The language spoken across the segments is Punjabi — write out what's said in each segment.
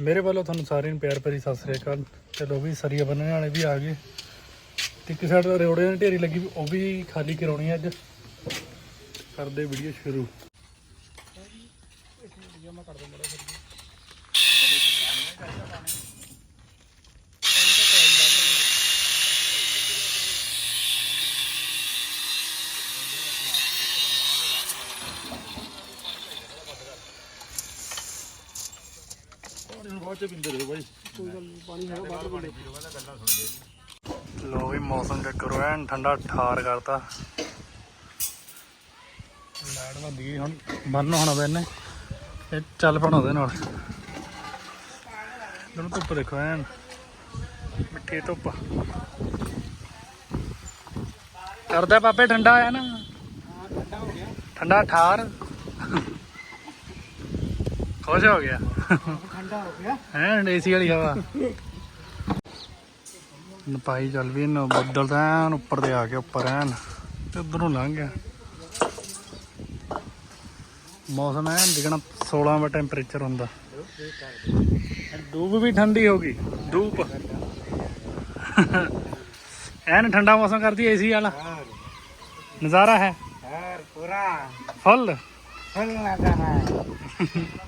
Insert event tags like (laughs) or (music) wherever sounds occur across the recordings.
ਮੇਰੇ ਵੱਲੋਂ ਤੁਹਾਨੂੰ ਸਾਰਿਆਂ ਨੂੰ ਪਿਆਰ ਭਰੀ ਸਤਿ ਸ੍ਰੀ ਅਕਾਲ। ਚਲੋ ਵੀ ਸਰੀਆ ਬੰਨਣ ਵਾਲੇ ਵੀ ਆ ਗਏ। ਤੇ ਇੱਕ ਸਾਈਡ ਦਾ ਰੋੜੇ ਦੀ ਢੇਰੀ ਲੱਗੀ, ਉਹ ਵੀ ਖਾਲੀ ਕਰਾਉਣੀ ਅੱਜ। ਕਰਦੇ ਵੀਡੀਓ ਸ਼ੁਰੂ। ਲੋ ਵੀ ਮੌਸਮ ਚੈੱਕ ਕਰੋ ਐਨ ਠੰਡਾ ਠਾਰ ਕਰਤਾ। ਲਾਈਟ ਬੰਦ ਗਈ ਹੁਣ ਬੰਨ ਹੋਣਾ ਬੈਨੇ ਇਹ ਚੱਲ ਪਣਾ ਉਹਦੇ ਨਾਲ। ਦੋਨੋਂ ਧੁੱਪ ਦੇਖੋ ਐਨ। ਮਿੱਠੀ ਧੁੱਪ। ਕਰਦਾ ਪਾਪੇ ਠੰਡਾ ਆਇਆ ਨਾ। ਠੰਡਾ ਠਾਰ। ਖੁਸ਼ ਹੋ ਗਿਆ। ਠੰਡਾ ਹੋ ਗਿਆ। ਹੈ ਏਸੀ ਵਾਲੀ ਹਵਾ। ਨਪਾਈ ਚੱਲ ਵੀ ਇਹਨੂੰ ਬੱਦਲ ਤਾਂ ਐਨ ਉੱਪਰ ਤੇ ਆ ਕੇ ਉੱਪਰ ਐਨ ਤੇ ਉਧਰੋਂ ਲੰਘ ਗਿਆ। ਮੌਸਮ ਐਨ ਦਿਖਣਾ 16 ਵਾ ਟੈਂਪਰੇਚਰ ਹੁੰਦਾ। ਧੂਪ ਵੀ ਠੰਡੀ ਹੋ ਗਈ। ਧੂਪ ਐਨ ਠੰਡਾ ਮੌਸਮ ਕਰਦੀ ਏਸੀ ਵਾਲਾ। ਨਜ਼ਾਰਾ ਹੈ। ਪੂਰਾ। ਫੁੱਲ। ਫੁੱਲ ਨਜ਼ਾਰਾ ਹੈ।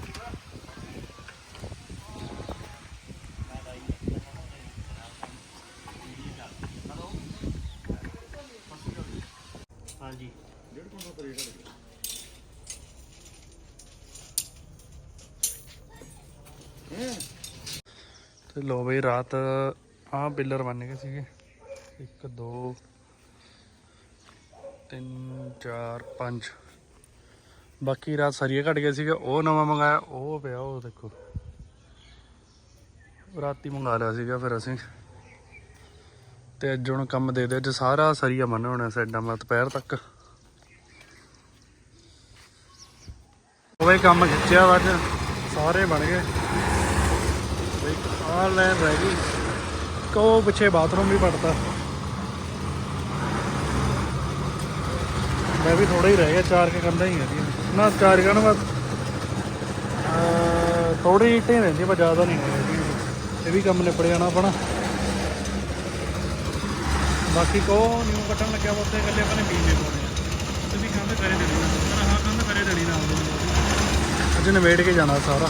ਹਾਂਜੀ ਤੇ ਲੋ ਬਈ ਰਾਤ ਆਹ ਪਿੱਲਰ ਬਣ ਗਏ ਸੀਗੇ। 1 2 3 4 5 ਬਾਕੀ ਰਾਤ ਸਰੀਆ ਘਟ ਗਿਆ ਸੀਗਾ। ਉਹ ਨਵਾਂ ਮੰਗਾਇਆ, ਉਹ ਪਿਆ, ਉਹ ਦੇਖੋ। ਰਾਤੀ ਮੰਗਾ ਲਿਆ ਸੀਗਾ ਫਿਰ ਅਸੀਂ। ਤੇ ਅੱਜ ਹੁਣ ਕੰਮ ਦੇ ਦੇ, ਅੱਜ ਸਾਰਾ ਸਰੀਆ ਬਣ ਹੋਣਾ ਸਾਡਾ ਮਾ ਦੁਪਹਿਰ ਤੱਕ। ਉਹ ਕੰਮ ਖਿੱਚਿਆ ਵਾ ਅੱਜ। ਸਾਰੇ ਬਣ ਗਏ। ਬਈ ਆਹ ਲੈਣ ਰਹਿ ਗਈ। ਕੋ ਪਿੱਛੇ ਬਾਥਰੂਮ ਵੀ ਪੜਤਾ ਮੈਂ ਵੀ ਥੋੜਾ ਹੀ ਰਹਿ ਗਿਆ, ਚਾਰ ਕੇ ਕੰਦਾ ਹੀ ਆ ਜੀ ਨਾ, ਚਾਰ ਕਨ ਬਸ। ਥੋੜੀ ਇੱਟੇ ਰਹਿੰਦੀ ਪਰ ਜ਼ਿਆਦਾ ਨਹੀਂ ਹੈਗੀ ਇਹ ਵੀ ਕੰਮ ਨਿਪੜ ਜਾਣਾ ਆਪਣਾ। ਬਾਕੀ ਕੋ ਨਿਊ ਕੱਟਣ ਲੱਗਿਆ ਵਾ ਉੱਤੇ ਇਕੱਲੇ ਆਪਾਂ ਨੇ ਬੀਜ ਪਾਉਣੇ। ਤੇ ਵੀ ਕੰਮ ਕਰੇ ਦੇਣੀ ਨਾ ਹਾਂ ਕੰਮ ਕਰੇ ਦੇਣੀ ਨਾਲ। ਅੱਜ ਨਵੇੜ ਕੇ ਜਾਣਾ ਸਾਰਾ।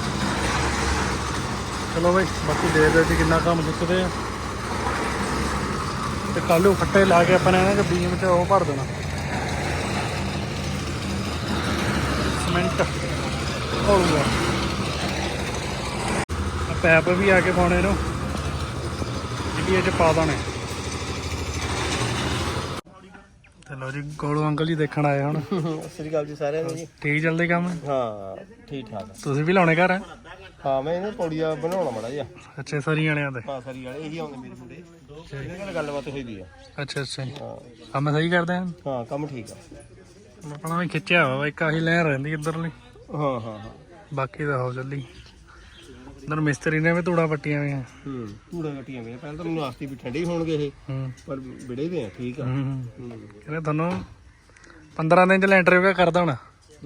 ਚਲੋ ਬਈ, ਬਾਕੀ ਦੇਖਦੇ ਸੀ ਕਿੰਨਾ ਕੰਮ ਚੁੱਕਦੇ ਆ। ਤੇ ਕੱਲ ਫੱਟੇ ਲਾ ਕੇ ਆਪਾਂ ਨੇ ਇਹਨਾਂ ਦੇ ਬੀਮ ਚ ਉਹ ਭਰ ਦੇਣਾ। ਸਿਮੈਂਟ ਹੋਊਗਾ ਆ ਪੈਪ ਵੀ ਆ ਕੇ ਪਾਉਣੇ ਨੂੰ ਜਿਹੜੀ ਇਹ ਚ ਪਾ ਦੇਣੇ। ਤੇ ਲੋ ਜੀ ਗੋਲੂ ਅੰਕਲ ਜੀ ਦੇਖਣ ਆਏ ਹੁਣ। ਸਤਿ ਸ੍ਰੀ ਅਕਾਲ ਜੀ ਸਾਰਿਆਂ ਨੂੰ ਜੀ। ਠੀਕ ਚੱਲਦੇ ਕੰਮ? ਹਾਂ ਠੀਕ ਠਾਕ ਤੁਸੀਂ ਵੀ ਲਾਉਣੇ ਘਰ? ਹਾਂ ਮੈਂ ਇਹਨੇ ਪੌੜੀਆਂ ਬਣਾਉਣਾ ਮੜਾ ਜੀ ਅੱਛੇ ਸਰੀ ਜਾਣਿਆਂ ਦੇ। ਪਾਸਰੀ ਵਾਲੇ ਇਹੀ ਆਉਂਦੇ ਮੇਰੇ ਮੁੰਡੇ। ਇਹਨਾਂ ਨਾਲ ਗੱਲਬਾਤ ਹੋਈ ਦੀ ਆ। ਅੱਛਾ ਅੱਛਾ। ਹਾਂ। ਕੰਮ ਸਹੀ ਕਰਦੇ ਆ ਹਾਂ ਕੰਮ ਠੀਕ ਆ। ਆਪਣਾ ਵੀ ਖਿੱਚਿਆ ਵਾ ਇੱਕ ਆਹੀ ਲੈਣ ਰਹਿੰਦੀ ਇੱਧਰਲੀ। ਹਾਂ ਹਾਂ ਹਾਂ। ਬਾਕੀ ਤਾਂ ਹੋ ਚੱਲੀ। ਇਧਰ ਮਿਸਤਰੀ ਨੇ ਵੀ ਧੂੜਾ ਪੱਟੀਆਂ ਹੋਈਆਂ। ਹੂੰ ਧੂੜਾ ਗੱਟੀਆਂ ਮੇਰੇ ਪਹਿਲਾਂ ਤਾਂ ਮੈਨੂੰ ਆਸਤੀ ਵੀ ਠੰਡੇ ਹੀ ਹੋਣਗੇ ਇਹ ਹੂੰ। ਪਰ ਵਿੜੇ ਦੇ ਆ ਠੀਕ ਆ। ਹੂੰ ਹੂੰ। ਕਹਿੰਦੇ ਤੁਹਾਨੂੰ 15 ਦਿਨ ਚ ਲੈਂਟਰ ਵੀ ਕਰਦਾ ਹੋਣਾ।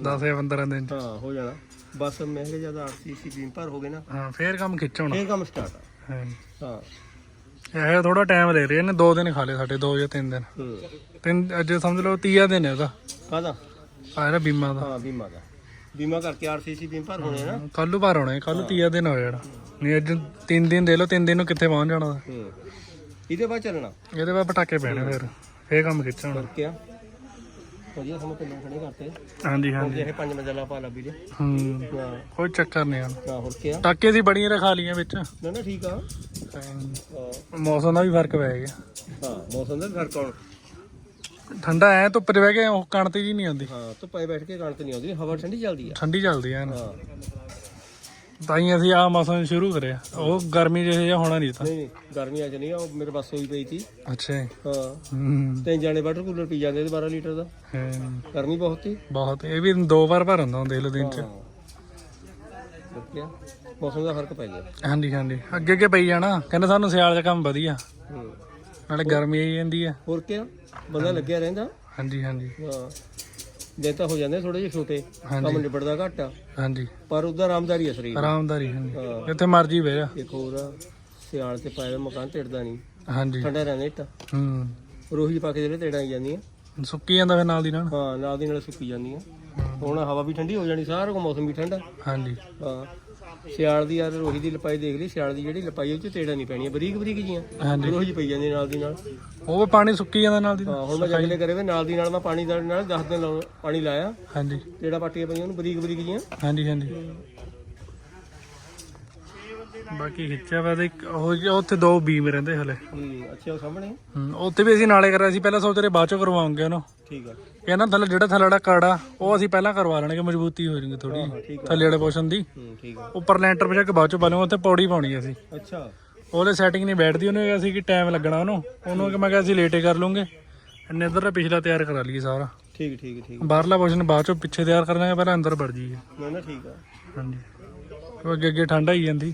10 ਜਾਂ 15 ਦਿਨ ਚ। ਹਾਂ ਹੋ ਜਾਣਾ। ਬਸ ਮੈਂ ਕਿਹਾ ਜਦ ਆਰਸੀਸੀ ਬੀਮ ਭਰ ਹੋ ਗਏ ਨਾ। ਹਾਂ ਫੇਰ ਕੰਮ ਖਿੱਚਣਾ ਫੇਰ ਕੰਮ ਸਟਾਰਟ ਆ। ਹਾਂ। ਇਹ ਥੋੜਾ ਟਾਈਮ ਦੇ ਰਹੇ ਨੇ 2 ਦਿਨ ਖਾ ਲਏ ਸਾਡੇ 2 ਜਾਂ 3 ਦਿਨ। ਹੂੰ। ਤਿੰਨ ਅੱਜ ਸਮਝ ਲਓ 30 ਦਿਨ ਹੈ ਉਹਦਾ। ਕਾਹਦਾ? ਆ ਜਿਹੜਾ ਬੀਮਾ ਦਾ। ਹਾਂ ਬੀਮਾ ਦਾ। ਬੀਮਾ ਕਰਕੇ ਆਰਸੀਸੀ ਬੀਮ ਭਰ ਹੋਣੇ ਆ ਨਾ। ਕੱਲ ਨੂੰ ਭਰ ਆਉਣਾ ਕੱਲ ਨੂੰ 30 ਦਿਨ ਹੋ ਜਾਣਾ ਨਹੀਂ ਅੱਜ 3 ਦਿਨ ਦੇ ਲਓ 3 ਦਿਨ ਨੂੰ ਕਿੱਥੇ ਪਹੁੰਚ ਜਾਣਾ? ਹੂੰ। ਇਹਦੇ ਬਾਅਦ ਚੱਲਣਾ? ਇਹਦੇ ਬਾਅਦ ਪਟਾਕੇ ਪੈਣੇ ਫਿਰ। ਫੇਰ ਕੰਮ ਖਿੱਚਣਾ ਕਰਕੇ ਆ ਵਧੀਆ ਸਾਨੂੰ ਪਿੰਡੋਂ ਖੜੇ ਕਰਤੇ। ਹਾਂਜੀ ਹੁਣ ਹਾਂਜੀ। ਇਹ ਪੰਜ ਮੰਜ਼ਲਾ ਪਾ ਲਾ ਵੀਰੇ। ਹੂੰ। ਹਾਂ। ਕੋਈ ਚੱਕਰ ਨਹੀਂ ਆ। ਨਾ ਹੋਰ ਕੀ ਆ ਟਾਕੇ ਦੀ ਬੜੀਆਂ ਰਖਾ ਲੀਆਂ ਵਿੱਚ। ਨਾ ਨਾ ਠੀਕ ਆ। ਹਾਂ। ਮੌਸਮ ਦਾ ਵੀ ਫ਼ਰਕ ਪੈ ਗਿਆ। ਹਾਂ ਮੌਸਮ ਦਾ ਫ਼ਰਕ ਆਉਣ ਠੰਡਾ ਐ ਧੁੱਪ 'ਚ ਬਹਿ ਕੇ ਉਹ ਕਣਤੀ ਜੀ ਨਹੀਂ ਆਉਂਦੀ। ਹਾਂ ਧੁੱਪੇ ਬੈਠ ਕੇ ਕਣਕ ਨਹੀਂ ਆਉਂਦੀ ਹਵਾ ਠੰਡੀ ਚੱਲਦੀ ਆ। ਠੰਡੀ ਚੱਲਦੀ ਐ ਨਾ। ਹਾਂ। ਤਾਂ ਹੀ ਅਸੀਂ ਆ ਮੌਸਮ ਸ਼ੁਰੂ ਕਰਿਆ। ਉਹ ਗਰਮੀ ਜਿਹੇ ਜਿਹਾ ਹੋਣਾ ਨਹੀਂ ਤਾਂ ਨਹੀਂ ਨਹੀਂ ਗਰਮੀਆਂ ਚ ਨਹੀਂ ਆ ਉਹ ਮੇਰੇ ਪਾਸ ਹੋਈ ਪਈ ਸੀ। ਅੱਛਾ ਜੀ। ਹਾਂ। ਹੂੰ। ਤਿੰਨ ਜਾਣੇ ਵਾਟਰ ਕੂਲਰ ਪੀ ਜਾਂਦੇ ਤੇ 12 ਲੀਟਰ ਦਾ। ਹਾਂ, ਗਰਮੀ ਬਹੁਤ ਸੀ। ਬਹੁਤ ਇਹ ਵੀ ਦੋ ਵਾਰ ਭਰ ਹੁੰਦਾ ਦੇਖ ਲਓ ਦਿਨ 'ਚ। ਦੇਖਿਆ ਮੌਸਮ ਦਾ ਫ਼ਰਕ ਪੈ ਗਿਆ। ਹਾਂਜੀ ਹਾਂਜੀ। ਅੱਗੇ ਅੱਗੇ ਪਈ ਜਾਣਾ। ਕਹਿੰਦੇ ਸਾਨੂੰ ਸਿਆਲ 'ਚ ਕੰਮ ਵਧੀਆ। ਹੂੰ। ਨਾਲੇ ਗਰਮੀ ਆਈ ਜਾਂਦੀ ਆ। ਹੋਰ ਕੀ ਬੰਦਾ ਲੱਗਿਆ ਰਹਿੰਦਾ। ਹਾਂਜੀ ਹਾਂਜੀ। ਹਾਂ। ਤਾਂ ਹੋ ਜਾਂਦੇ ਥੋੜੇ ਜਿਹੇ ਛੋਟੇ। ਕੰਮ ਨਿਬੜਦਾ ਘੱਟ। ਆ ਹਾਂਜੀ। ਪਰ ਉਹਦਾ ਆਰਾਮਦਾਰੀ ਆ ਸਰੀਰ ਆਰਾਮਦਾਰੀ ਹਾਂਜੀ। ਜਿੱਥੇ ਮਰਜ਼ੀ ਬਹਿ ਜਾ। ਇੱਕ ਹੋਰ ਆ, ਸਿਆਲ ਤੇ ਪਾਇਆ ਮਕਾਨ ਢਿੜਦਾ ਨਹੀਂ ਹਾਂਜੀ। ਠੰਡਾ ਰਹਿੰਦਾ ਇੱਟ। ਹੂੰ। ਰੋਹੀ ਪਾ ਕੇ ਜਿਹੜੇ ਟੇੜਾਂ ਆਈ ਜਾਂਦੀਆਂ। ਸੁੱਕੀ ਜਾਂਦਾ ਫਿਰ ਨਾਲ ਦੀ ਨਾਲ। ਹਾਂ ਨਾਲ ਦੀ ਨਾਲ ਸੁੱਕੀ ਜਾਂਦੀਆਂ। ਹੁਣ ਹਵਾ ਵੀ ਠੰਡੀ ਹੋ ਜਾਣੀ ਸਾਰਾ ਕੋ ਮੌਸਮ ਵੀ ਠੰਡਾ। ਹਾਂਜੀ। ਹਾਂ। ਸਿਆਲ ਦੀ ਯਾਰ ਰੋਹੀ ਦੀ ਲਪਾਈ ਦੇਖ ਲਈ ਸਿਆਲ ਦੀ ਜਿਹੜੀ ਲਪਾਈ ਉਹ ਚ ਤੇੜਾ ਨਹੀਂ ਪੈਣੀਆਂ ਬਰੀਕ ਬਰੀਕ ਜੀਆਂ। ਹਾਂਜੀ। ਰੋਹੀ ਪਈ ਜਾਂਦੀ ਨਾਲ ਦੀ ਨਾਲ। ਉਹ ਵੀ ਪਾਣੀ ਸੁੱਕੀ ਜਾਂਦਾ ਨਾਲ ਦੀ। ਹਾਂ ਹੁਣ ਮੈਂ ਜੰਗਲੇ ਕਰੇ ਵੇ ਨਾਲ ਦੀ ਨਾਲ ਮੈਂ ਪਾਣੀ ਦਾ ਨਾਲ 10 ਦਿਨ ਲਾਉਣ- ਪਾਣੀ ਲਾਇਆ। ਹਾਂਜੀ। ਤੇੜਾ ਪਾਟੀਆਂ ਪਈਆਂ ਉਹਨੂੰ ਬਰੀਕ ਬਰੀਕ ਜੀਆਂ। ਹਾਂਜੀ ਹਾਂਜੀ। ਬਾਕੀ ਖਿੱਚਿਆ ਵਾ ਤੇ ਇੱਕ ਉਹ ਜਿਹਾ ਉੱਥੇ ਦੋ ਬੀਮ ਰਹਿੰਦੇ ਹਲੇ। ਹੂੰ ਅੱਛਾ ਉਹ ਸਾਹਮਣੇ। ਹੂੰ ਉੱਥੇ ਵੀ ਅਸੀਂ ਨਾਲੇ ਕਰਿਆ ਸੀ ਪਹਿਲਾਂ ਸੋਚ ਰਹੇ ਬਾਅਦ ਚੋਂ ਕਰਵਾਉਂਗੇ ਉਹਨੂੰ। ਠੀਕ ਆ। ਕਹਿੰਦਾ ਥੱਲੇ ਜਿਹੜਾ ਥੱਲੜਾ ਕਾੜਾ ਉਹ ਅਸੀਂ ਪਹਿਲਾਂ ਕਰਵਾ ਲੈਣਗੇ ਮਜ਼ਬੂਤੀ ਹੋ ਜਾਊਗੀ ਥੋੜੀ ਹਾਂ ਥੱਲੇ ਵਾਲੇ ਪੋਸ਼ਨ ਦੀ। ਹੂੰ ਠੀਕ ਆ। ਉੱਪਰ ਲੈਂਟਰ ਵਜਾ ਕੇ ਬਾਅਦ ਚੋਂ ਲਵਾਂਗੇ ਉੱਥੇ ਪੌੜੀ ਪਾਉਣੀ ਅਸੀਂ। ਅੱਛਾ। ਉਹਦੇ ਸੈਟਿੰਗ ਨਹੀਂ ਬੈਠਦੀ ਉਹਨੇ ਕਿਹਾ ਸੀ ਕਿ ਟਾਈਮ ਲੱਗਣਾ ਉਹਨੂੰ। ਉਹਨੂੰ ਕਿ ਮੈਂ ਕਿਹਾ ਅਸੀਂ ਲੇਟੇ ਕਰ ਲੂੰਗੇ। ਇੰਨੇ ਇੱਧਰ ਦਾ ਪਿਛਲਾ ਤਿਆਰ ਕਰਾ ਲਈਏ ਸਾਰਾ। ਠੀਕ ਠੀਕ ਠੀਕ। ਬਾਹਰਲਾ ਪੋਸ਼ਨ ਬਾਅਦ ਚੋਂ ਪਿੱਛੇ ਤਿਆਰ ਕਰਨਾਗੇ ਪਹਿਲਾਂ ਅੰਦਰ ਵੜ ਜਾਈਏ। ਨਾ ਨਾ ਠੀਕ ਆ। ਹਾਂਜੀ। ਉਹ ਅੱਗੇ ਅੱਗੇ ਠੰਡ ਆਈ ਜਾਂਦੀ।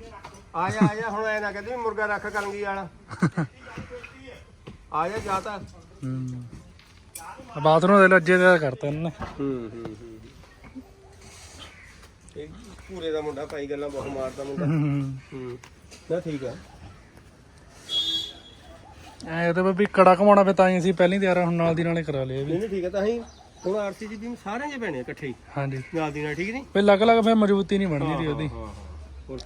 ਆ ਜਾ ਆ ਜਾ ਹੁਣ ਐ ਨਾ ਕਹਿੰਦੀ ਵੀ ਮੁਰਗਾ ਰੱਖ ਕਲੰਗੀ ਵਾਲਾ। ਆ ਜਾ ਜਾ ਤਾਂ। ਹੂੰ। ਬਾਥਰੂਮ ਦੇ ਲੱਜੇ ਦਾ ਕਰਤਾ ਇਹਨਾਂ ਹੂੰ ਹੂੰ ਇਹ ਪੂਰੇ ਦਾ ਮੁੰਡਾ ਭਾਈ ਗੱਲਾਂ ਬਹੁਤ ਮਾਰਦਾ ਮੁੰਡਾ। ਹੂੰ ਹੂੰ। ਨਾ ਠੀਕ ਆ। ਐ ਤੇ ਵੀ ਕੜਾ ਘਮਾਉਣਾ ਫੇ ਤਾਂ ਹੀ ਅਸੀਂ ਪਹਿਲਾਂ ਹੀ ਤਿਆਰ ਆ, ਹੁਣ ਨਾਲ ਦੀ ਨਾਲੇ ਕਰਾ ਲਿਆ ਵੀ। ਨਹੀਂ ਨਹੀਂ ਠੀਕ ਆ ਤਾਂ ਹੀ ਹੁਣ ਆਰਸੀ ਜੀ ਵੀ ਸਾਰਿਆਂ ਦੇ ਪੈਣੇ ਆ ਇਕੱਠੇ ਹੀ। ਹਾਂਜੀ। ਨਾਲ ਦੀ ਨਾਲ ਠੀਕ ਨਹੀਂ ਫੇ ਅਲੱਗ ਅਲੱਗ ਫੇ ਮਜ਼ਬੂਤੀ ਨਹੀਂ ਬਣਦੀ ਦੀ ਉਹਦੀ। ਹਾਂ ਹਾਂ।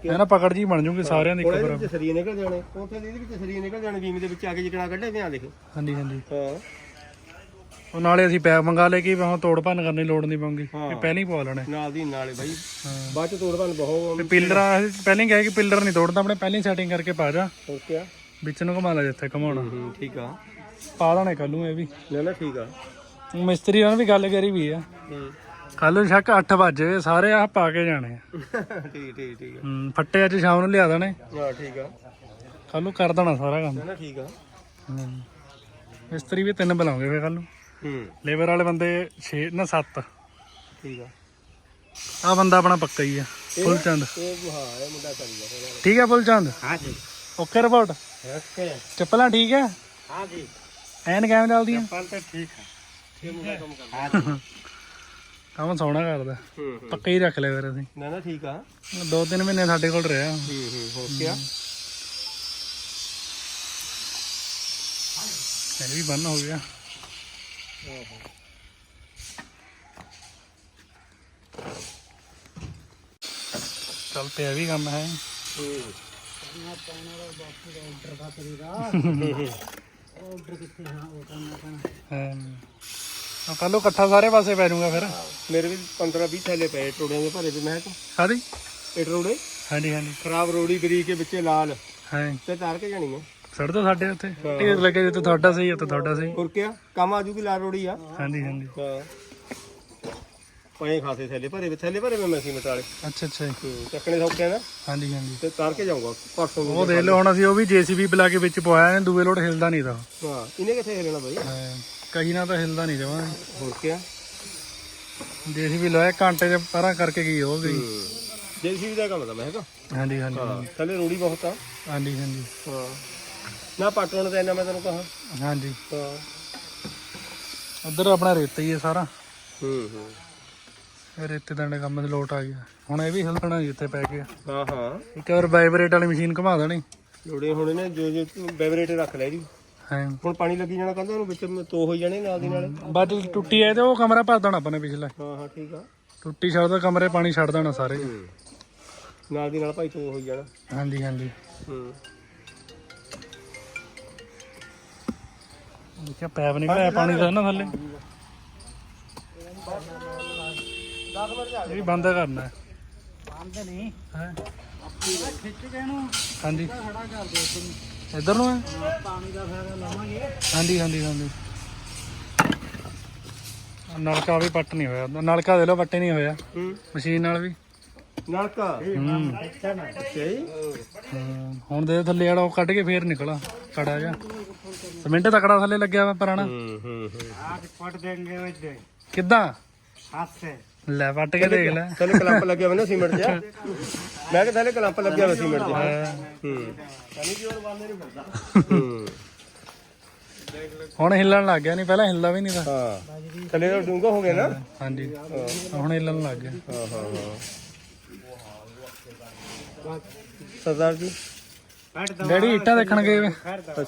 ਐ ਨਾ ਪਕੜ ਜੀ ਬਣ ਜੂਗੀ ਸਾਰਿਆਂ ਦੀ ਇੱਕ ਵਿੱਚ ਸਰੀਏ ਨਿਕਲ ਜਾਣੇ। ਉੱਥੇ ਦੇ ਵਿੱਚ ਸਰੀਏ ਨਿਕਲ ਜਾਣੇ ਬੀਮ ਦੇ ਵਿੱਚ ਆ ਕੇ ਜਿਕਣਾ ਕੱਢੇ ਪਿਆ ਦੇਖ। ਹਾਂਜੀ ਹਾਂਜੀ। ਹਾਂ। ਉਹ ਨਾਲੇ ਅਸੀਂ ਪੈਪ ਮੰਗਾ ਲਏ ਕਿ ਹੁਣ ਤੋੜ ਭੰਨ ਕਰਨੀ ਲੋੜ ਨਹੀਂ ਪਊਗੀ। ਇਹ ਪਹਿਲਾਂ ਹੀ ਪਵਾ ਲੈਣੇ। ਨਾਲ ਦੀ ਨਾਲੇ ਬਾਈ। ਹਾਂ। ਬਾਅਦ ਚ ਤੋੜ ਭੰਨ ਬਹੁਤ ਤੇ ਪਿੱਲਰ ਪਹਿਲਾਂ ਹੀ ਕਹੇ ਕਿ ਪਿੱਲਰ ਨਹੀਂ ਤੋੜਦਾ ਆਪਣੇ ਪਹਿਲਾਂ ਹੀ ਸੈਟਿੰਗ ਕਰਕੇ ਪਾ ਜਾ। ਹੋਰ ਕੀ ਵਿੱਚ ਨੂੰ ਘੁਮਾ ਲੈ ਜਿੱਥੇ ਘਮਾਉਣਾ। ਹੂੰ ਠੀਕ ਆ। ਪਾ ਦੇਣੇ ਕੱਲ ਨੂੰ ਇਹ ਵੀ। ਨਾ ਨਾ ਠੀਕ ਆ। ਮਿਸਤਰੀ ਉਹਨਾਂ ਵੀ ਗੱਲ ਕਰੀ ਵੀ ਆ। ਹੂੰ। ਕੱਲ ਨੂੰ ਸ਼ੱਕ 8 ਵਜੇ ਸਾਰੇ ਆ ਪਾ ਕੇ ਜਾਣੇ ਆ। ਠੀਕ ਠੀਕ ਠੀਕ ਹੂੰ, ਫੱਟੇ ਅੱਜ ਸ਼ਾਮ ਨੂੰ ਲਿਆ ਦੇਣੇ। ਆ ਹਾਂ ਠੀਕ ਆ। ਕੱਲ ਨੂੰ ਕਰ ਦੇਣਾ ਸਾਰਾ ਕੰਮ। ਨਾ ਠੀਕ ਆ। ਹੂੰ। ਮਿਸਤਰੀ ਵੀ ਤਿੰਨ ਬੁਲਾਉਂਗੇ ਫੇਰ ਕੱਲ ਨੂੰ। ਹੂੰ। ਲੇਬਰ ਵਾਲੇ ਬੰਦੇ 6 ਨਾ 7 ਠੀਕ ਆ। ਆ ਬੰਦਾ ਆਪਣਾ ਪੱਕਾ ਹੀ ਆ ਫੁੱਲਚੰਦ। ਇਹ ਹਾਂ ਇਹ ਮੁੰਡਾ ਕਰੀਦਾ ਫਿਰ ਠੀਕ ਆ ਫੁੱਲਚੰਦ? ਹਾਂ ਜੀ। Okay report? ਓਕੇ। ਚੱਪਲਾਂ ਠੀਕ ਆ? ਹਾਂ ਜੀ। ਐਨ ਕਿਵੇਂ ਚੱਲਦੀਆਂ? ਪਲ ਤਾਂ ਠੀਕ ਆ। ਇਹ ਮੁੰਡਾ ਕੰਮ ਕਰਦਾ। ਹਾਂ (laughs) ਕੰਮ ਸੋਹਣਾ ਕਰਦਾ। ਹੂੰ ਹੂੰ। ਪੱਕਾ ਹੀ ਰੱਖ ਲਿਆ ਫਿਰ ਅਸੀਂ। ਨਾ ਨਾ ਠੀਕ ਆ। ਦੋ ਤਿੰਨ ਮਹੀਨੇ ਸਾਡੇ ਕੋਲ ਰਿਹਾ। ਹੂੰ ਹੂੰ ਹੋ ਗਿਆ ਇਹ ਵੀ ਬੰਨ ਹੋ ਗਿਆ। ਚੱਲ ਪਿਆ ਵੀ ਕੰਮ ਹੈ। ਹਾਂ। ਕੱਲੋ ਇਕੱਠਾ ਸਾਰੇ ਪਾਸੇ ਪੈ ਜਾਊਗਾ ਫਿਰ। ਮੇਰੇ ਵੀ 15 20 ਥੈਲੇ ਪਏ ਟੋੜਿਆਂ ਦੇ ਭਰੇ ਤੇ ਮੈਂ ਕਿਹਾ ਸਾਰੀ ਇਹ ਟੋੜੇ ਹਾਂਜੀ ਹਾਂਜੀ। ਖਰਾਬ ਰੋੜੀ ਬਰੀਕ ਕੇ ਵਿੱਚੇ ਲਾਲ। ਹਾਂ ਤੇ ਤਾਰ ਕੇ ਜਾਣੀ ਆ। ਸੜ ਦੋ ਸਾਡੇ ਉੱਤੇ ਢੇਰ ਲੱਗੇ ਜਿੱਥੇ ਤੁਹਾਡਾ ਸਹੀ ਉੱਥੇ ਤੁਹਾਡਾ ਸਹੀ। ਹੋਰ ਕਿਆ? ਕੰਮ ਆ ਜੂਗੀ ਲਾਲ ਰੋੜੀ ਆ? ਹਾਂਜੀ ਹਾਂਜੀ। ਹਾਂ। ਪਏ ਖਾਸੇ ਥੈਲੇ ਭਰੇ ਵੇ ਥੈਲੇ ਭਰੇ ਵੇ ਮੈਂ ਸੀ ਮਟਾਲੇ ਅੱਛਾ ਅੱਛਾ। ਚੱਕਣੇ ਸੌਕੇ ਨਾ। ਹਾਂਜੀ ਹਾਂਜੀ। ਤੇ ਤਾਰ ਕੇ ਜਾਊਗਾ ਪਰਸੋਂ ਉਹ ਦੇਖ ਲਓ ਹੁਣ ਅਸੀਂ ਉਹ ਵੀ ਜੀਸੀਬੀ ਬੁਲਾ ਕੇ ਵਿੱਚ ਪਵਾਇਆ ਨੇ ਦੂਏ ਲੋਟ ਹਿਲਦਾ ਨਹੀਂ ਤਾਂ। ਹਾਂ ਇਹਨੇ ਕਿੱਥੇ ਹਿਲਣਾ ਬਾਈ? ਕਹੀ ਨਾ ਤਾਂ ਹਿਲਦਾ ਨਹੀਂ ਜਮਾਂ। ਹੋਰ ਕਿਆ? ਜੀਸੀਬੀ ਲਾਇਆ ਘੰਟੇ ਚ ਪਰਾਂ ਕਰਕੇ ਗਈ ਹੋ। ਗਈ ਜੇਸੀਬੀ ਦਾ ਕੰਮ ਤਾਂ ਮੈਂ ਹੈਗਾ। ਹਾਂਜੀ ਹਾਂਜੀ ਥੱਲੇ ਰੋੜੀ ਬਹੁਤ ਆ। ਹਾਂਜੀ ਹਾਂਜੀ। ਹਾਂ। ਨਾ ਪਟਣ ਤੇ ਇੰਨਾ ਮੈਂ ਤੈਨੂੰ ਕਹਾ। ਹਾਂਜੀ। ਹਾਂ। ਉਧਰ ਆਪਣਾ ਰੇਤਾ ਹੀ ਹੈ ਸਾਰਾ। ਹੂੰ ਹੂੰ। ਰੇਤੇ ਦਾ ਕੰਮ ਦੇ ਲੋਟ ਆ ਗਿਆ ਹੁਣ ਇਹ ਵੀ ਹਿਲਣਾ ਜਿੱਥੇ ਪੈ ਗਿਆ ਹਾਂ ਹਾਂ। ਇੱਕ ਵਾਰ ਵਾਈਬਰੇਟ ਵਾਲੀ ਮਸ਼ੀਨ ਘੁਮਾ ਦੇਣੀ। ਲੋੜੇ ਹੁਣ ਇਹਨੇ ਜੋ ਜੋ ਬੈਵਰੇਟ ਰੱਖ ਲੈ ਜੀ। ਹਾਂ। ਹੁਣ ਪਾਣੀ ਲੱਗੀ ਜਾਣਾ ਕਹਿੰਦਾ ਉਹਨੂੰ ਵਿੱਚ ਤੋ ਹੋਈ ਜਾਣੇ ਨਾਲ ਦੀ ਨਾਲ। ਬਾਅਦ ਚ ਟੁੱਟੀ ਆਏ ਤੇ ਉਹ ਕਮਰਾ ਭਰ ਦੇਣਾ ਆਪਾਂ ਨੇ ਪਿਛਲਾ। ਹਾਂ ਹਾਂ ਠੀਕ ਆ। ਟੁੱਟੀ ਛੱਡਦਾ ਕਮਰੇ ਪਾਣੀ ਛੱਡ ਦੇਣਾ ਸਾਰੇ। ਨਾਲ ਦੀ ਨਾਲ ਭਾਈ ਤੋ ਹੋਈ ਜਾਣਾ। ਹਾਂਜੀ ਹਾਂਜੀ। ਹੂੰ। ਦੇਖਿਆ ਪੈਪ ਨਿਕਲਿਆ ਪਾਣੀ ਦਾ ਨਾ ਥੱਲੇ। ਇਹ ਵੀ ਬੰਦ ਕਰਨਾ ਹੈ। ਬੰਦ ਨਹੀਂ। ਹੈਂ? ਖਿੱਚ ਕੇ ਇਹਨੂੰ ਹਾਂਜੀ। ਖੜਾ ਕਰ ਦੇ ਇਧਰ ਨੂੰ ਹੈ ਪਾਣੀ ਦਾ ਫਾਇਦਾ ਲਵਾਂਗੇ ਹਾਂਜੀ ਹਾਂਜੀ ਹਾਂਜੀ ਨਲਕਾ ਵੀ ਪੱਟ ਨਹੀਂ ਹੋਇਆ ਨਲਕਾ ਦੇ ਲੋ ਪੱਟੇ ਨਹੀਂ ਹੋਇਆ ਹੂੰ ਮਸ਼ੀਨ ਨਾਲ ਵੀ ਨਲਕਾ ਹੂੰ ਸਹੀ ਹੂੰ, ਹੁਣ ਦੇ ਥੱਲੇ ਵਾਲਾ ਉਹ ਕੱਢ ਕੇ ਫੇਰ ਨਿਕਲਾ ਕੜਾ ਜਾ ਸਿਮੈਂਟ ਤਕੜਾ ਥੱਲੇ ਲੱਗਿਆ ਵਾ ਪੁਰਾਣਾ ਹੂੰ ਹੂੰ ਹੂੰ आज पट देंगे वैसे ਕਿੱਦਾਂ हाथ से ਲੈ ਪੱਟ ਕੇ ਦੇਖ ਲੈ। ਥੱਲੇ ਕਲੰਪ ਲੱਗਿਆ ਹੋਇਆ ਨਾ ਸੀਮੈਂਟ 'ਚ ਮੈਂ ਕਿਹਾ ਥੱਲੇ ਕਲੰਪ ਲੱਗਿਆ ਹੋਇਆ ਸੀਮੈਂਟ 'ਚ ਹੂੰ। ਹੂੰ। ਹੁਣ ਹਿੱਲਣ ਲੱਗ ਗਿਆ ਨਹੀਂ ਪਹਿਲਾਂ ਹਿੱਲਦਾ ਵੀ ਨਹੀਂ ਤਾਂ। ਹਾਂ। ਥੱਲੇ ਤਾਂ ਡੂੰਘਾ ਹੋ ਗਿਆ ਨਾ। ਹਾਂਜੀ। ਹੁਣ ਹਿੱਲਣ ਲੱਗ ਗਿਆ। ਹਾਂ ਹਾਂ ਸਰਦਾਰ ਜੀ। ਡੈਡੀ ਇੱਟਾਂ ਦੇਖਣ ਗਏ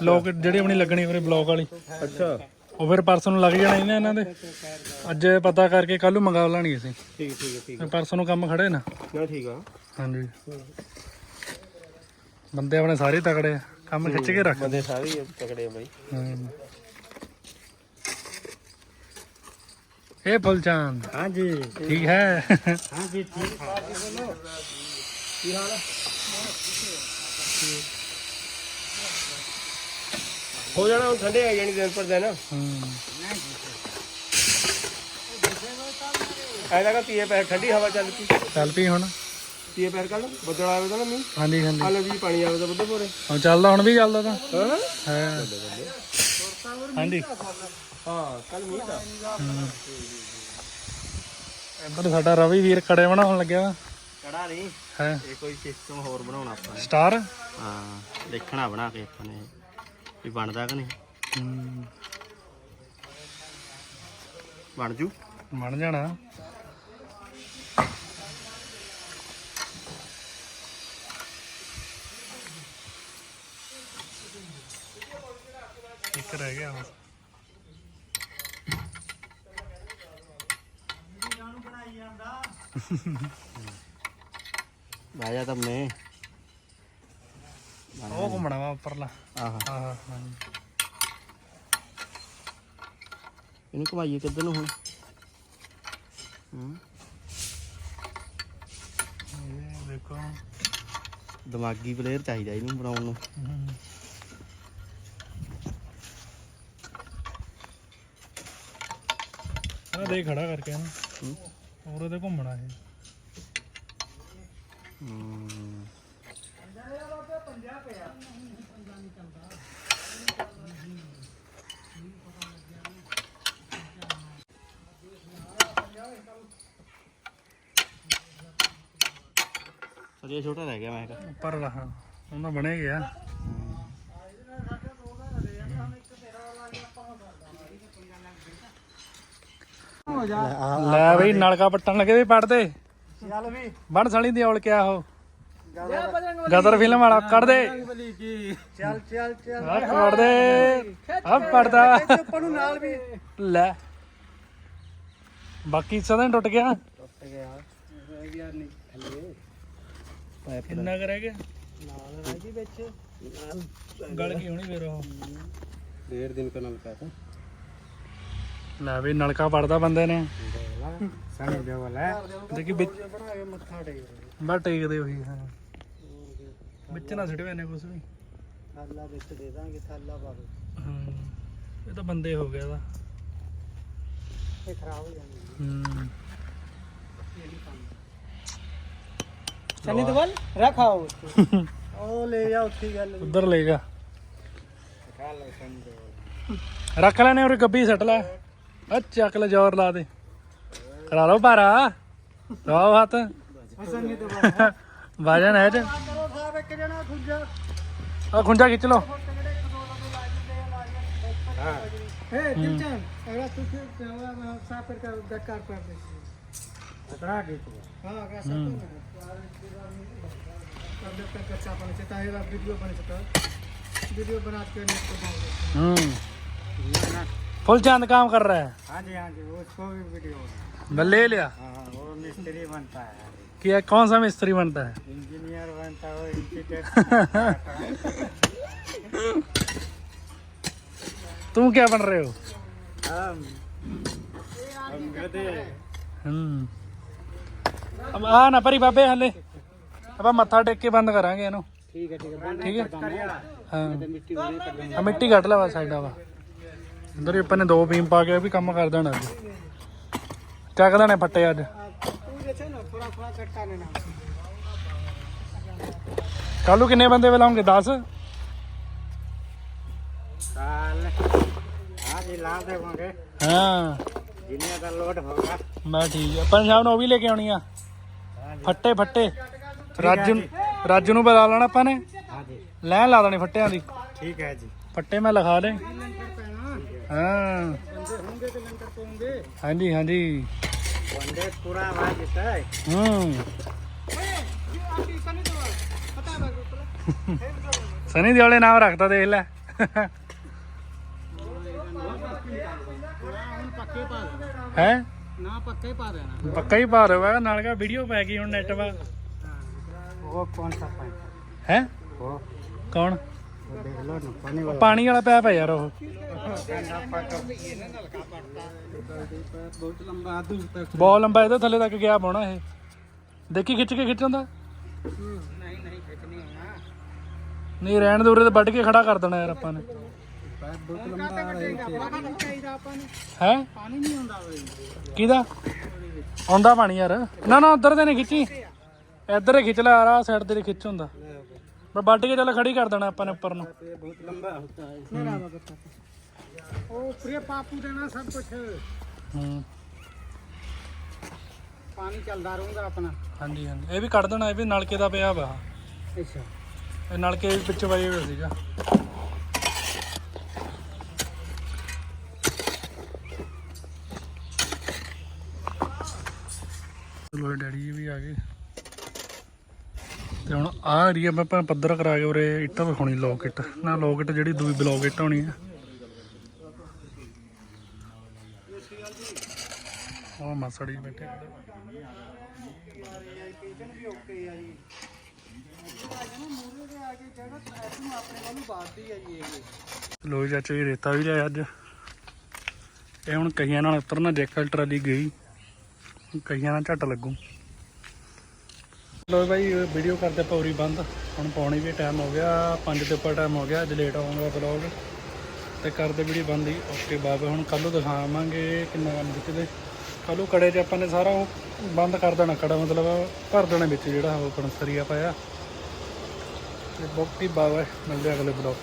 ਲੋਕ ਜਿਹੜੀ ਆਪਣੀ ਲੱਗਣੀ ਉਰੇ ਬਲੌਕ ਵਾਲੀ। ਅੱਛਾ। ਉਹ ਫਿਰ ਪਰਸੋਂ ਨੂੰ ਲੱਗ ਜਾਣਾ ਇਹਨਾਂ ਇਹਨਾਂ ਦੇ। ਅੱਜ ਪਤਾ ਕਰਕੇ ਕੱਲ ਨੂੰ ਮੰਗਾ ਲੈਣਗੇ ਅਸੀਂ। ਠੀਕ ਠੀਕ ਪਰਸੋਂ ਨੂੰ ਕੰਮ ਖੜੇ ਨਾ। ਹਾਂਜੀ। ਬੰਦੇ ਆਪਣੇ ਸਾਰੇ ਤਕੜੇ ਆ। ਕੰਮ ਖਿੱਚ ਕੇ ਰੱਖ। ਬੰਦੇ ਸਾਰੇ ਤਕੜੇ ਆ ਬਾਈ। ਹਮ। ਇਹ ਬਲਚਾਨ ਹਾਂਜੀ। ਠੀਕ ਹੈ। ਹਾਂਜੀ ਠੀਕ ਆ। ਕੀ ਹਾਲ ਹੋ ਜਾਣਾ ਹੁਣ ਠੰਡੇ ਆ ਜਾਣੀ ਦਿਨ ਪਰ ਦਿਨ। ਐ ਲੱਗਾ ਤੀਏ ਪੈਰ ਠੰਡੀ ਹਵਾ ਚੱਲ ਪਈ। ਚੱਲ ਪਈ ਹੁਣ। ਤੀਏ ਪੈਰ ਕੱਲ ਬੱਦਲ ਆਵੇ ਤਾਂ ਨਾ ਹਾਂਜੀ ਹਾਂਜੀ। ਆ ਵੀ ਪਾਣੀ ਆਵੇ ਤਾਂ ਬੱਦਲ ਪੋਰੇ ਹੁਣ ਚੱਲਦਾ ਹੁਣ ਵੀ ਚੱਲਦਾ ਤਾਂ। ਹਾਂਜੀ। ਹਾਂ ਕੱਲ ਮੀਂਹ ਦਾ ਇੱਧਰ ਸਾਡਾ ਰਵੀ ਵੀਰ ਖੜੇ ਬਣਾਉਣ ਲੱਗਿਆ ਵਾ। ਨਹੀਂ। ਹੈ। ਇਹ ਕੋਈ ਸਿਸਟਮ ਹੋਰ ਬਣਾਉਣਾ ਆਪਾਂ ਸਟਾਰ? ਹਾਂ ਦੇਖਣਾ ਬਣਾ ਕੇ ਆਪਾਂ ਨੇ। ਵੀ ਬਣਦਾ ਕਿ ਨਹੀਂ? ਬਣ ਜੂ? ਬਣ ਜਾਣਾ। ਰਹਿ ਗਿਆ ਹੁਣ। ਬਣਾਈ ਜਾਂਦਾ ਵਾਜਾ ਤਾਂ ਮੈਂ। ਉਹ ਘੁੰਮਣਾ ਵਾ ਉੱਪਰਲਾ ਆਹ ਆਹ ਹਾਂ ਇਹਨੂੰ ਘੁਮਾਈਏ ਕਿੱਧਰ ਨੂੰ ਹੁਣ ਹੂੰ ਇਹ ਦੇਖੋ ਦਿਮਾਗੀ ਪਲੇਅਰ ਚਾਹੀਦਾ ਇਹਨੂੰ ਬਣਾਉਣ ਨੂੰ। ਆ ਦੇ ਖੜਾ ਕਰਕੇ ਨਾ। ਹੋਰ ਉਹਦੇ ਘੁੰਮਣਾ ਇਹ ਹੂੰ ਸਰੀਆ ਛੋਟਾ ਰਹਿ ਗਿਆ ਮੈਂ ਕਿਹਾ। ਉੱਪਰ ਰਹਾ ਉਹਨਾਂ ਬਣੇ ਗਿਆ ਲੈ ਬਈ ਨਲਕਾ ਪੱਟਣ ਲੱਗੇ ਵੀ ਪੜਦੇ। ਚੱਲ ਵੀ ਬਣ ਸਣੀ ਦੀ ਔਲ ਕਿਆ ਹੋ ਗਦਰ ਫਿਲਮ ਵਾਲਾ ਕੱਢ ਦੇ। ਚੱਲ ਚੱਲ ਚੱਲ। ਆ ਕੱਢ ਦੇ। ਆ ਪੜਦਾ। ਉੱਪਰ ਨੂੰ ਨਾਲ ਵੀ ਲੈ। ਬਾਕੀ ਸਦਾ ਟੁੱਟ ਗਿਆ। ਟੁੱਟ ਗਿਆ। ਯਾਰ ਨਹੀਂ ਥੱਲੇ ਕਿੰਨਾ ਕਰ ਰਹਿ ਗਿਆ? ਨਾਲ ਰਹਿ ਗਈ ਵਿੱਚ। ਗਲ ਗਈ ਹੋਣੀ ਫੇਰ ਉਹ? ਡੇਢ ਦਿਨ ਕਾ ਤਾਂ ਲੈ ਵੀ ਨਲਕਾ ਪੜਦਾ ਬੰਦੇ ਨੇ। ਸਣੀ ਦੇ ਵਾਲਾ। ਦੇਖੀ ਵਿੱਚ ਬਣਾ ਕੇ ਮੱਥਾ ਟੇਕ ਬਾ ਟੇਕਦੇ ਉਹੀ ਹਾਂ। ਵਿੱਚ ਨਾ ਸਿੱਟਵੇ ਨੇ ਕੁਝ ਵੀ। ਥਾਲਾ ਵਿੱਚ ਦੇ ਦਾਂਗੇ ਥਾਲਾ ਪਾ ਦੇ ਹੂੰ। ਇਹ ਤਾਂ ਬੰਦੇ ਹੋ ਗਿਆ ਦਾ ਇਹ ਖਰਾਬ ਹੋ ਜਾਣੀ। ਹੂੰ। ਸਨੀ ਦਵਲ ਰਖਾਓ ਉਹ ਲੈ ਜਾ ਉੱਥੇ ਗੱਲ ਉਧਰ ਲੇਗਾ ਖਾ ਲੈ ਸਨੀ ਦਵਲ ਰੱਖ ਲੈਣੇ ਉਰੇ ਗੱਬੀ ਸੱਟ ਲੈ ਆ ਚੱਕ ਲੈ ਜ਼ੋਰ ਲਾ ਦੇ ਕਰਾ ਲਓ ਭਾਰਾ ਲਾਓ ਹੱਥ ਸਨੀ ਦਵਲ ਵਾਜਨ ਹੈ ਚ ਕਰੋ ਸਾਹਿਬ ਇੱਕ ਜਣਾ ਖੁੱਜਾ ਆ ਖੁੰਝਾ ਖਿੱਚ ਲਓ हे दिलचन अगला तू फिर जावा मैं साफ करके बेकार कर दे अतरा के तो हां अगला सब हम्म। फुल चाँद काम कर रहा है। हाँ जी हाँ जी उसको भी वीडियो मैं ले लिया। हाँ वो मिस्त्री बनता है। किया कौन सा मिस्त्री बनता है? इंजीनियर बनता है इंजीनियर (laughs) तुम क्या बन रहे हो? हम्म। ਆ ਨਾ ਭਰੀ ਬਾਬੇ ਹਲੇ। ਆਪਾਂ ਮੱਥਾ ਟੇਕ ਕੇ ਬੰਦ ਕਰਾਂਗੇ ਇਹਨੂੰ। ਠੀਕ ਹੈ ਠੀਕ ਹੈ। ਠੀਕ ਹੈ? ਹਾਂ। ਆ ਮਿੱਟੀ ਘੱਟ ਲਾ ਵਾ ਸਾਈਡਾਂ ਦੋ ਬੀਮ ਪਾ ਕੇ ਵੀ ਕੰਮ ਕਰ ਦੇਣਾ ਅੱਜ। ਚੱਕ ਦੇਣੇ ਫੱਟੇ ਅੱਜ। ਕੱਲੂ ਕਿੰਨੇ ਬੰਦੇ ਵੇ ਲਾਉਂਗੇ 10 ਹਾਂ। ਜਿੰਨੇ ਦਾ ਲੋਡ ਹੋਗਾ ਮੈਂ ਠੀਕ ਹੈ ਪੰਜਾਬ ਨੂੰ ਉਹ ਵੀ ਲੈ ਕੇ ਆਉਣੀ ਆ। ਫੱਟੇ ਫੱਟੇ। ਰਾਜੂ ਰਾਜੂ ਨੂੰ ਬੁਲਾ ਲੈਣਾ ਆਪਾਂ ਨੇ। ਹਾਂਜੀ। ਲੈਣ ਲਾ ਦੇਣੀ ਫੱਟਿਆਂ ਦੀ। ਠੀਕ ਹੈ ਜੀ। ਫੱਟੇ ਮੈਂ ਲਿਖਾ ਦੇ। ਹਾਂਜੀ ਹਾਂਜੀ। ਸਨੀ ਦਿਓਲੇ ਨਾਮ ਰੱਖਦਾ ਦੇਖ ਲੈ। ਹੈ? ਪੱਕਾ ਹੀ ਪਾ ਦੇਣਾ। ਨਾਲ ਕਾ ਵੀਡੀਓ ਪੈ ਗਈ ਹੁਣ ਨੈਟ ਵਾ। ਉਹ ਕੌਣ ਸਾ ਪਾਣੀ ਹੈ? ਕੌਣ? ਪਾਣੀ ਵਾਲਾ। ਪੈਪ ਹੈ ਯਾਰ ਉਹ। ਬਹੁਤ ਲੰਬਾ ਇਹਦਾ ਥੱਲੇ ਤੱਕ ਗਿਆ ਪਾਉਣਾ ਇਹ। ਦੇਖੀ ਖਿੱਚ ਕੇ ਖਿੱਚਣ ਦਾ ਨਹੀਂ ਨਹੀਂ ਖਿੱਚ ਨਹੀਂ ਹੋਣਾ। ਨਹੀਂ ਰਹਿਣ ਦੂਰੇ ਤੇ ਵੱਢ ਕੇ ਖੜਾ ਕਰ ਦੇਣਾ ਯਾਰ ਆਪਾਂ ਨੇ। ਆਉਂਦਾ ਪਾਣੀ ਯਾਰ। ਨਾ ਨਾ ਉਧਰ ਤੇ ਨਹੀਂ ਖਿੱਚੀ। ਇੱਧਰ ਖਿੱਚ ਲੈ ਆ ਸਾਈਡ ਤੇ ਖਿੱਚ ਹੁੰਦਾ। ਮੈਂ ਵੱਢ ਕੇ ਚੱਲ ਖੜੀ ਕਰ ਦੇਣਾ ਆਪਾਂ ਨੇ ਉੱਪਰ ਨੂੰ। ਬਹੁਤ ਲੰਬਾ ਹੁੰਦਾ ਹੈ। ਮੇਰਾ ਬਗਤਾ ਉਹ ਪ੍ਰੇ ਪਾਪੂ ਦੇਣਾ ਸਭ ਕੁਝ ਹੂੰ ਪਾਣੀ ਚੱਲਦਾ ਰਹੂਗਾ ਆਪਣਾ। ਹਾਂਜੀ ਹਾਂਜੀ। ਇਹ ਵੀ ਕੱਢ ਦੇਣਾ ਇਹ ਵੀ ਨਲਕੇ ਦਾ ਪਿਆ ਵਾ। ਨਲਕੇ ਵਿੱਚ ਵਜੇ ਹੋਇਆ ਸੀਗਾ। ਚਲੋ ਡੈਡੀ ਜੀ ਵੀ ਆ ਗਏ। ਤੇ ਹੁਣ ਆਹ ਏਰੀਆ ਮੈਂ ਆਪਾਂ ਪੱਧਰ ਕਰਾ ਕੇ ਉਰੇ ਇੱਟਾਂ ਵਿਖਾਉਣੀ ਲੋਕ ਇੱਟ ਨਾ ਲੋਕ ਇੱਟ ਜਿਹੜੀ ਦੂਈ ਬਲੌਕ ਇੱਟ ਹੋਣੀ ਆ। ਉਹ ਮਸੜੀ ਬੈਠੇ। ਲੋ ਚਾਚਾ ਜੀ ਰੇਤਾ ਵੀ ਲਿਆ ਅੱਜ। ਇਹ ਹੁਣ ਕਈਆਂ ਨਾਲ ਉਤਰਨਾ, ਜੈਕਲ ਟਰਾਲੀ ਗਈ। ਕਈਆਂ ਨਾਲ ਝੱਟ ਲੱਗੂ। ਲੋ ਭਾਈ ਵੀਡੀਓ ਕਰਦੇ ਪੌਰੀ ਬੰਦ। ਹੁਣ ਪਾਉਣੀ ਵੀ ਟਾਈਮ ਹੋ ਗਿਆ 5 ਦੇ ਉੱਪਰ ਟਾਈਮ ਹੋ ਗਿਆ, ਅੱਜ ਲੇਟ ਆਉਂਗਾ ਬਲੌਗ ਤੇ ਕਰਦੇ ਵੀਡੀਓ ਬੰਦ ਹੀ ਓਕੇ ਬਾਬਾ ਹੁਣ ਕੱਲ ਨੂੰ ਦਿਖਾਵਾਂਗੇ ਕਿੰਨਾ ਕੰਮ ਦਿੱਤੇ ਕੱਲ ਨੂੰ ਕੜੇ 'ਚ ਆਪਾਂ ਨੇ ਸਾਰਾ ਉਹ ਬੰਦ ਕਰ ਦੇਣਾ, ਕੜਾ ਮਤਲਬ ਭਰ ਦੇਣਾ ਵਿੱਚ ਜਿਹੜਾ ਉਹ ਆਪਣਾ ਸਰੀਆ ਪਾਇਆ। ਤੇ ਬੋਕੀ ਬਾਬਾ ਮਿਲਦੇ ਅਗਲੇ ਬਲੌਗ